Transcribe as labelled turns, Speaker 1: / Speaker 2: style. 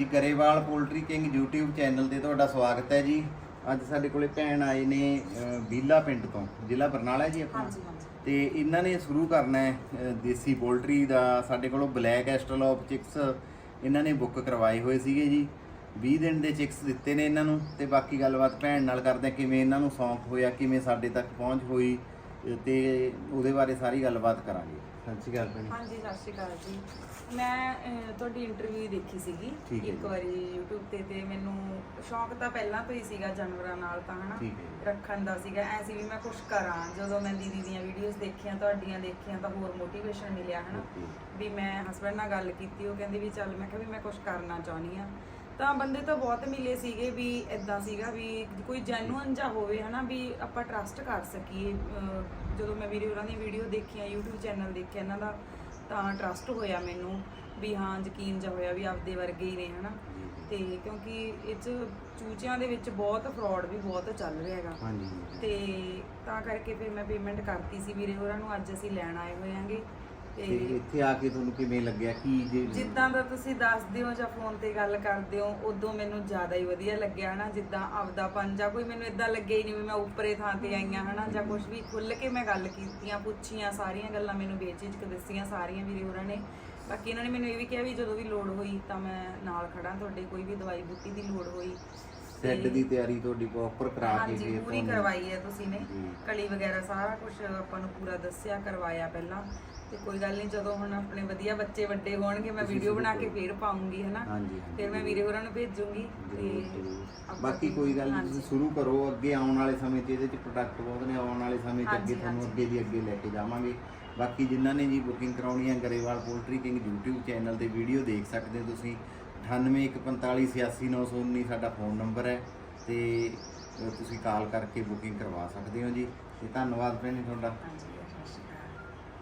Speaker 1: ਜੀ Grewal poultry king YouTube channel ਤੇ ਤੁਹਾਡਾ ਸਵਾਗਤ ਹੈ ਜੀ। ਅੱਜ ਸਾਡੇ ਕੋਲੇ ਭੈਣ ਆਏ ਨੇ ਬੀਲਾ ਪਿੰਡ ਤੋਂ ਜ਼ਿਲ੍ਹਾ ਬਰਨਾਲਾ ਜੀ ਆਪਣਾ। ਤੇ ਇਹਨਾਂ ਨੇ ਸ਼ੁਰੂ ਕਰਨਾ ਹੈ ਦੇਸੀ ਪੋਲਟਰੀ ਦਾ। ਸਾਡੇ ਕੋਲੋਂ ਬਲੈਕ ਐਸਟਰਲੋਪ ਚਿਕਸ ਇਹਨਾਂ ਨੇ ਬੁੱਕ ਕਰਵਾਏ ਹੋਏ ਸੀਗੇ ਜੀ। 20 ਦਿਨ ਦੇ ਚਿਕਸ ਦਿੱਤੇ ਨੇ ਇਹਨਾਂ ਨੂੰ। ਤੇ ਬਾਕੀ ਗੱਲਬਾਤ ਭੈਣ ਨਾਲ ਕਰਦੇ ਕਿਵੇਂ ਇਹਨਾਂ ਨੂੰ ਸੌਂਪ ਹੋਇਆ ਕਿਵੇਂ ਸਾਡੇ ਤੱਕ ਪਹੁੰਚ ਹੋਈ। ਤੇ ਉਹਦੇ ਬਾਰੇ ਸਾਰੀ ਗੱਲਬਾਤ ਕਰਾਂਗੇ। ਸਤਿ ਸ਼੍ਰੀ ਅਕਾਲ ਭੈਣ।
Speaker 2: ਹਾਂਜੀ ਸਤਿ ਸ਼੍ਰੀ ਅਕਾਲ ਜੀ। ਮੈਂ ਅਹ, ਤੁਹਾਡੀ ਇੰਟਰਵਿਊ ਦੇਖੀ ਸੀਗੀ।
Speaker 1: ਠੀਕ ਹੈ
Speaker 2: ਇੱਕ
Speaker 1: ਜੀ।
Speaker 2: ਵਾਰੀ YouTube ਤੇ ਤੇ ਮੈਨੂੰ ਸ਼ੌਂਕ ਤਾਂ ਪਹਿਲਾਂ ਤੋਂ ਹੀ ਸੀਗਾ ਜਾਨਵਰਾਂ ਨਾਲ ਤਾਂ ਹਨਾ?
Speaker 1: ਠੀਕ ਹੈ ਜੀ।
Speaker 2: ਰੱਖਣ ਦਾ ਸੀਗਾ। ਐ ਸੀ ਵੀ ਮੈਂ ਕੁਝ ਕਰਾਂ। ਜਦੋਂ ਮੈਂ ਦੀਦੀ ਦੀਆਂ ਵੀਡੀਓਜ਼ ਦੇਖੀਆਂ ਤੁਹਾਡੀਆਂ ਦੇਖੀਆਂ ਤਾਂ ਹੋਰ ਮੋਟੀਵੇਸ਼ਨ ਮਿਲਿਆ ਹਨਾ?
Speaker 1: Okay.
Speaker 2: ਵੀ ਮੈਂ ਹਸਬੰਡ ਨਾਲ ਗੱਲ ਕੀਤੀ ਉਹ ਕਹਿੰਦੇ ਵੀ ਚੱਲ ਮੈਂ ਕਿਹਾ ਵੀ ਮੈਂ ਕੁਝ ਕਰਨਾ ਚਾਹੁੰਦੀ ਆ ਤਾਂ ਬੰਦੇ ਤਾਂ ਬਹੁਤ ਮਿਲੇ ਸੀਗੇ ਵੀ ਇਦਾਂ ਸੀਗਾ ਵੀ ਕੋਈ ਜੈਨੂਅਨ ਜਾਂ ਹੋਵੇ ਹਨਾ ਵੀ ਆਪਾਂ ਟਰਸਟ ਕਰ ਸਕੀਏ। ਜਦੋਂ ਮੈਂ ਵੀਡੀਓ ਉਹਨਾਂ ਦੀ ਵੀਡੀਓ ਦੇਖੀਆਂ YouTube ਚੈਨਲ ਦੇਖਿਆ ਇਹਨਾਂ ਦਾ ਤਾਂ ਟਰਸਟ ਹੋਇਆ ਮੈਨੂੰ ਵੀ ਹਾਂ ਯਕੀਨ ਜਿਹਾ ਹੋਇਆ ਵੀ ਆਪਦੇ ਵਰਗੇ ਹੀ ਨੇ ਹਨਾ। ਤੇ ਕਿਉਂਕਿ ਇਹ 'ਚ ਚੂਚਿਆਂ ਦੇ ਵਿੱਚ ਬਹੁਤ ਫਰਾਡ ਵੀ ਬਹੁਤ ਚੱਲ ਰਿਹਾ ਹੈਗਾ।
Speaker 1: ਹਾਂਜੀ।
Speaker 2: ਤੇ ਤਾਂ ਕਰਕੇ ਫਿਰ ਮੈਂ ਪੇਮੈਂਟ ਕਰਤੀ ਸੀ ਵੀਰੇ ਹੋਰਾਂ ਨੂੰ ਅੱਜ ਅਸੀਂ ਲੈਣ ਆਏ ਹੋਏ ਆਂਗੇ
Speaker 1: ਤੇ
Speaker 2: ਤੇ
Speaker 1: ਇੱਥੇ ਆ ਕੇ ਤੁਹਾਨੂੰ ਕਿਵੇਂ ਲੱਗਿਆ? ਕੀ ਜੇ
Speaker 2: ਜਿੱਦਾਂ ਦਾ ਤੁਸੀਂ ਦੱਸਦੇ ਹੋ ਜਾਂ ਫੋਨ ਤੇ ਗੱਲ ਕਰਦੇ ਹੋ ਉਦੋਂ ਮੈਨੂੰ ਜ਼ਿਆਦਾ ਹੀ ਵਧੀਆ ਲੱਗਿਆ ਹਨਾ? ਜਿੱਦਾਂ ਆਪਦਾ ਪੰਜਾ ਕੋਈ ਮੈਨੂੰ ਇਦਾਂ ਲੱਗਿਆ ਹੀ ਨਹੀਂ ਵੀ ਮੈਂ ਉੱਪਰੇ ਥਾਂ ਤੇ ਆਈਆਂ ਹਨਾ? ਜਾਂ ਕੁਝ ਵੀ ਖੁੱਲ ਕੇ ਮੈਂ ਗੱਲ ਕੀਤੀਆਂ ਪੁੱਛੀਆਂ ਸਾਰੀਆਂ ਗੱਲਾਂ ਮੈਨੂੰ ਬੇਚਿਜਕ ਦੱਸੀਆਂ ਸਾਰੀਆਂ ਵੀਰੇ ਹੋਰਾਂ ਨੇ। ਬਾਕੀ ਇਹਨਾਂ ਨੇ ਮੈਨੂੰ ਇਹ ਵੀ ਕਿਹਾ ਵੀ ਜਦੋਂ ਵੀ ਲੋੜ ਹੋਈ ਤਾਂ ਮੈਂ ਨਾਲ ਖੜਾ ਤੁਹਾਡੇ ਕੋਈ ਵੀ ਦਵਾਈ ਬੂਟੀ ਦੀ ਲੋੜ ਹੋਈ।
Speaker 1: ਸੈੱਟ ਦੀ ਤਿਆਰੀ ਤੁਹਾਡੀ ਪ੍ਰੋਪਰ ਕਰਾ ਕੇ
Speaker 2: ਹਾਂਜੀ ਪੂਰੀ ਕਰਵਾਈ ਹੈ ਤੁਸੀਂ ਨੇ
Speaker 1: ਜੀ।
Speaker 2: ਕਲੀ ਵਗੈਰਾ ਸਾਰਾ ਕੁਝ ਆਪਾਂ ਨੂੰ ਪੂਰਾ ਦੱਸਿਆ ਕਰਵਾਇਆ ਪਹਿਲਾਂ ਤੇ ਕੋਈ ਗੱਲ ਨਹੀਂ ਜਦੋਂ ਹੁਣ ਆਪਣੇ ਵਧੀਆ ਬੱਚੇ ਵੱਡੇ ਹੋਣਗੇ ਮੈਂ ਵੀਡੀਓ ਬਣਾ ਕੇ ਫੇਰ ਪਾਉਂਗੀ ਹਨਾ
Speaker 1: ਹਾਂਜੀ, ਹਾਂਜੀ।
Speaker 2: ਫਿਰ ਮੈਂ ਵੀਰੇ ਹੋਰਾਂ ਨੂੰ ਭੇਜੂੰਗੀ
Speaker 1: ਜ਼ਰੂਰ, ਜ਼ਰੂਰ।
Speaker 2: ਆਪਾਂ
Speaker 1: ਬਾਕੀ ਕੋਈ ਗੱਲ ਨਹੀਂ। ਤੁਸੀਂ ਸ਼ੁਰੂ ਕਰੋ ਅੱਗੇ ਆਉਣ ਵਾਲੇ ਸਮੇਂ 'ਚ ਇਹਦੇ 'ਚ ਪ੍ਰੋਡਕਟ ਬਹੁਤ ਨੇ ਆਉਣ ਵਾਲੇ ਸਮੇਂ 'ਚ ਅੱਗੇ ਤੁਹਾਨੂੰ। ਅੱਗੇ ਦੀ ਅੱਗੇ ਲੈ ਕੇ ਜਾਵਾਂਗੇ ਬਾਕੀ ਜਿਨ੍ਹਾਂ ਨੇ ਜੀ ਬੁਕਿੰਗ ਕਰਾਉਣੀ ਹੈ Grewal poultry king YouTube channel ਤੇ ਵੀਡੀਓ ਦੇਖ ਸਕਦੇ ਹੋ ਤੁਸੀਂ 9814586919 ਸਾਡਾ ਫੋਨ ਨੰਬਰ ਹੈ ਤੇ ਤੁਸੀਂ ਕਾਲ ਕਰਕੇ ਬੁਕਿੰਗ ਕਰਵਾ ਸਕਦੇ ਹੋ ਜੀ। ਤੇ ਧੰਨਵਾਦ ਭੈਣ ਜੀ ਤੁਹਾਡਾ।
Speaker 2: ਹਾਂਜੀ